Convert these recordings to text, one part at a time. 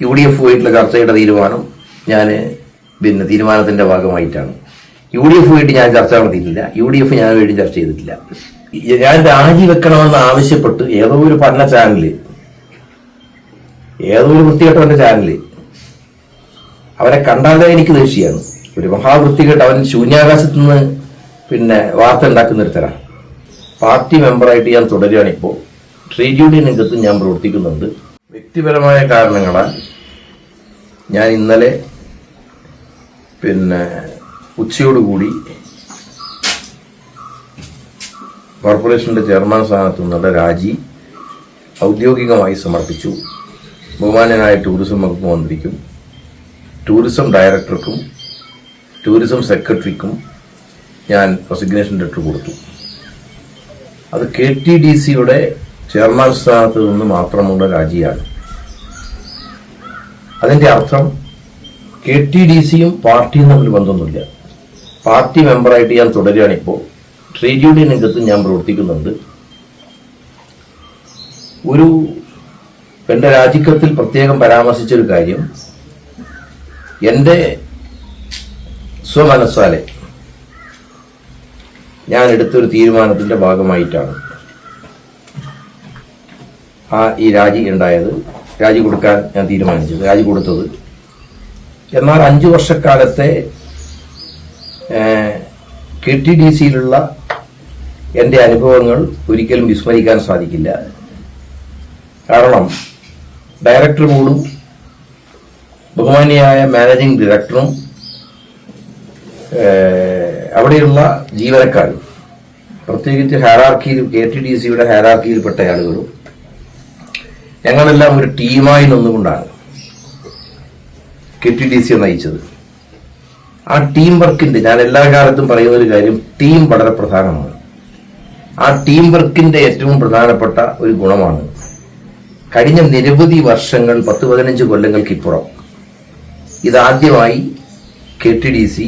U D എഫുമായിട്ടുള്ള ചർച്ചയുടെ തീരുമാനം ഞാൻ പിന്നെ തീരുമാനത്തിന്റെ ഭാഗമായിട്ടാണ്. യു ഡി എഫുമായിട്ട് ഞാൻ ചർച്ച നടത്തിയിട്ടില്ല. യു ഡി എഫ് ഞാൻ വേണ്ടി ചർച്ച ചെയ്തിട്ടില്ല. ഞാൻ രാജിവെക്കണമെന്ന് ആവശ്യപ്പെട്ട് ഏതോ ഒരു പഠന ചാനൽ ഏതോ ഒരു വൃത്തികെട്ടവന്റെ ചാനൽ അവരെ കണ്ടാലേ എനിക്ക് ദേഷ്യമാണ്. ഒരു മഹാവൃത്തികെട്ട് അവൻ ശൂന്യാകാശത്ത് നിന്ന് പിന്നെ വാർത്ത ഉണ്ടാക്കുന്ന ഒരു തരാം പാർട്ടി മെമ്പറായിട്ട് ഞാൻ തുടരുകയാണിപ്പോൾ ട്രേഡ് യൂണിയൻ രംഗത്ത് ഞാൻ പ്രവർത്തിക്കുന്നുണ്ട്. വ്യക്തിപരമായ കാരണങ്ങളാൽ ഞാൻ ഇന്നലെ പിന്നെ ഉച്ചയോടുകൂടി കോർപ്പറേഷന്റെ ചെയർമാൻ സ്ഥാനത്തു നിന്നുള്ള രാജി ഔദ്യോഗികമായി സമർപ്പിച്ചു. ബഹുമാനനായ ടൂറിസം വകുപ്പ് മന്ത്രിക്കും ടൂറിസം ഡയറക്ടർക്കും ടൂറിസം സെക്രട്ടറിക്കും ഞാൻ റെസിഗ്നേഷൻ ലെറ്റർ കൊടുത്തു. അത് കെ ടി ഡി സിയുടെ ചെയർമാൻ സ്ഥാനത്ത് നിന്ന് മാത്രമുള്ള രാജിയാണ്. അതിന്റെ അർത്ഥം കെ ടി ഡി സിയും പാർട്ടിയും തമ്മിൽ ബന്ധമൊന്നുമില്ല. പാർട്ടി മെമ്പറായിട്ട് ഞാൻ തുടരുകയാണിപ്പോൾ ട്രേഡ് യൂണിയൻ രംഗത്ത് ഞാൻ പ്രവർത്തിക്കുന്നുണ്ട്. ഒരു എന്റെ രാജിക്കത്തിൽ പ്രത്യേകം പരാമർശിച്ചൊരു കാര്യം എന്റെ സ്വമനസ്സാലെ ഞാൻ എടുത്തൊരു തീരുമാനത്തിന്റെ ഭാഗമായിട്ടാണ്. ആ ഈ രാജി ഉണ്ടായത്. രാജി കൊടുക്കാൻ ഞാൻ തീരുമാനിച്ചത് രാജി കൊടുത്തത്. എന്നാൽ അഞ്ചു വർഷക്കാലത്തെ കെ ടി ഡി സിയിലുള്ള എന്റെ അനുഭവങ്ങൾ ഒരിക്കലും വിസ്മരിക്കാൻ സാധിക്കില്ല. കാരണം ഡയറക്ടർ ബോർഡും ബഹുമാനിയായ മാനേജിംഗ് ഡയറക്ടറും അവിടെയുള്ള ജീവനക്കാരും പ്രത്യേകിച്ച് ഹെറാർക്കിയിൽ കെ ടി ഡി സിയുടെ ഹെറാർക്കിയിൽപ്പെട്ട ആളുകളും ഞങ്ങളെല്ലാം ഒരു ടീമായി നിന്നുകൊണ്ടാണ് കെ ടി ഡി സിയെ നയിച്ചത്. ആ ടീം വർക്കിന്റെ ഞാൻ എല്ലാ കാലത്തും പറയുന്ന ഒരു കാര്യം ടീം വളരെ പ്രധാനമാണ്. ആ ടീം വർക്കിന്റെ ഏറ്റവും പ്രധാനപ്പെട്ട ഒരു ഗുണമാണ് കഴിഞ്ഞ നിരവധി വർഷങ്ങൾ പത്ത് പതിനഞ്ച് കൊല്ലങ്ങൾക്കിപ്പുറം ഇതാദ്യമായി കെ ടി ഡി സി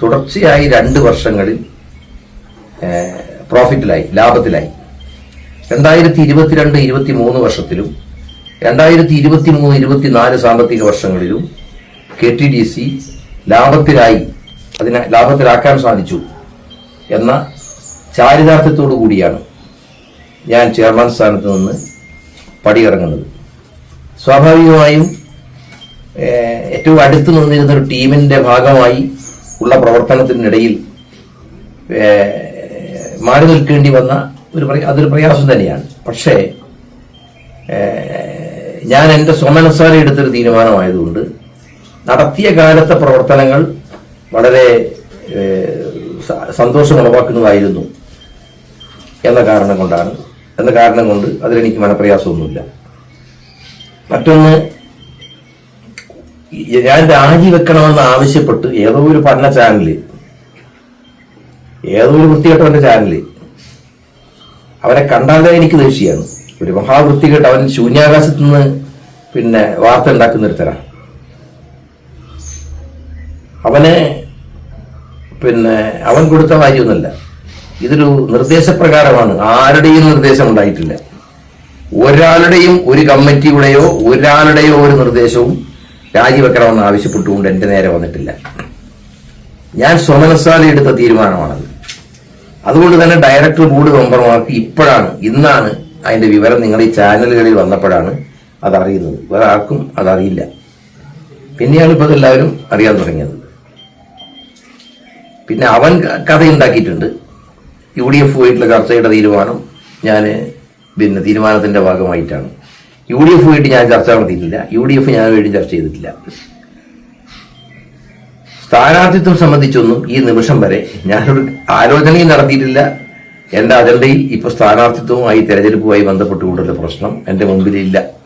തുടർച്ചയായി രണ്ട് വർഷങ്ങളിൽ പ്രോഫിറ്റിലായി ലാഭത്തിലായി. രണ്ടായിരത്തി ഇരുപത്തിരണ്ട് ഇരുപത്തി മൂന്ന് വർഷത്തിലും രണ്ടായിരത്തി ഇരുപത്തി മൂന്ന് ഇരുപത്തിനാല് സാമ്പത്തിക വർഷങ്ങളിലും കെ ടി ഡി സി ലാഭത്തിലായി അതിനെ ലാഭത്തിലാക്കാൻ സാധിച്ചു എന്ന ചാരിതാർത്ഥ്യത്തോടു കൂടിയാണ് ഞാൻ ചെയർമാൻ സ്ഥാനത്ത് നിന്ന് പടിയിറങ്ങുന്നത്. സ്വാഭാവികമായും ഏറ്റവും അടുത്ത് നിന്നിരുന്ന ഒരു ടീമിന്റെ ഭാഗമായി ഉള്ള പ്രവർത്തനത്തിനിടയിൽ മാറി നിൽക്കേണ്ടി വന്ന ഒരു അതൊരു പ്രയാസം തന്നെയാണ്. പക്ഷേ ഞാൻ എന്റെ സ്വമനസ്സാരി എടുത്തൊരു തീരുമാനമായതുകൊണ്ട് നടത്തിയ കാലത്തെ പ്രവർത്തനങ്ങൾ വളരെ സന്തോഷം ഉളവാക്കുന്നതായിരുന്നു എന്ന കാരണം കൊണ്ടാണ് എന്ന കാരണം കൊണ്ട് അതിലെനിക്ക് മനപ്രയാസമൊന്നുമില്ല. മറ്റൊന്ന് ഞാൻ രാജിവെക്കണമെന്ന് ആവശ്യപ്പെട്ട് ഏതോ ഒരു പഠന ചാനൽ ഏതോ ഒരു വൃത്തികെട്ടവന്റെ ചാനൽ അവരെ കണ്ടാൽ തന്നെ എനിക്ക് ദേഷ്യമാണ്. ഒരു മഹാവൃത്തികെട്ട് അവൻ ശൂന്യാകാശത്ത് നിന്ന് പിന്നെ വാർത്ത ഉണ്ടാക്കുന്ന ഒരു തരാം. അവന് പിന്നെ അവൻ കൊടുത്ത കാര്യമൊന്നുമല്ല ഇതൊരു നിർദ്ദേശപ്രകാരമാണ്. ആരുടെയും നിർദ്ദേശം ഉണ്ടായിട്ടില്ല. ഒരാളുടെയും ഒരു കമ്മിറ്റിയുടെയോ ഒരാളുടെയോ ഒരു നിർദ്ദേശവും രാജിവെക്കണമെന്ന് ആവശ്യപ്പെട്ടുകൊണ്ട് എന്റെ നേരെ വന്നിട്ടില്ല. ഞാൻ സ്വമനസ്സാലെ എടുത്ത തീരുമാനമാണത്. അതുകൊണ്ട് തന്നെ ഡയറക്ടർ ബോർഡ് മെമ്പർമാർക്ക് ഇപ്പോഴാണ് ഇന്നാണ് അതിന്റെ വിവരം നിങ്ങൾ ഈ ചാനലുകളിൽ വന്നപ്പോഴാണ് അതറിയുന്നത്. വേറെ ആർക്കും അതറിയില്ല. പിന്നെയാണ് ഇപ്പോൾ എല്ലാവരും അറിയാൻ തുടങ്ങിയത്. പിന്നെ അവൻ കഥ ഉണ്ടാക്കിയിട്ടുണ്ട്. യു ഡി എഫ് ആയിട്ടുള്ള ചർച്ചയുടെ തീരുമാനം ഞാൻ പിന്നെ തീരുമാനത്തിന്റെ ഭാഗമായിട്ടാണ്. യു ഡി എഫ് ആയിട്ട് ഞാൻ ചർച്ച നടത്തിയിട്ടില്ല. യു ഡി എഫ് ഞാൻ വേണ്ടി ചർച്ച ചെയ്തിട്ടില്ല. സ്ഥാനാർത്ഥിത്വം സംബന്ധിച്ചൊന്നും ഈ നിമിഷം വരെ ഞാനൊരു ആലോചനയും നടത്തിയിട്ടില്ല. എന്റെ അജണ്ടയിൽ ഇപ്പൊ സ്ഥാനാർത്ഥിത്വവുമായി തെരഞ്ഞെടുപ്പുമായി ബന്ധപ്പെട്ടുകൊണ്ടുള്ള പ്രശ്നം എന്റെ മുമ്പിലില്ല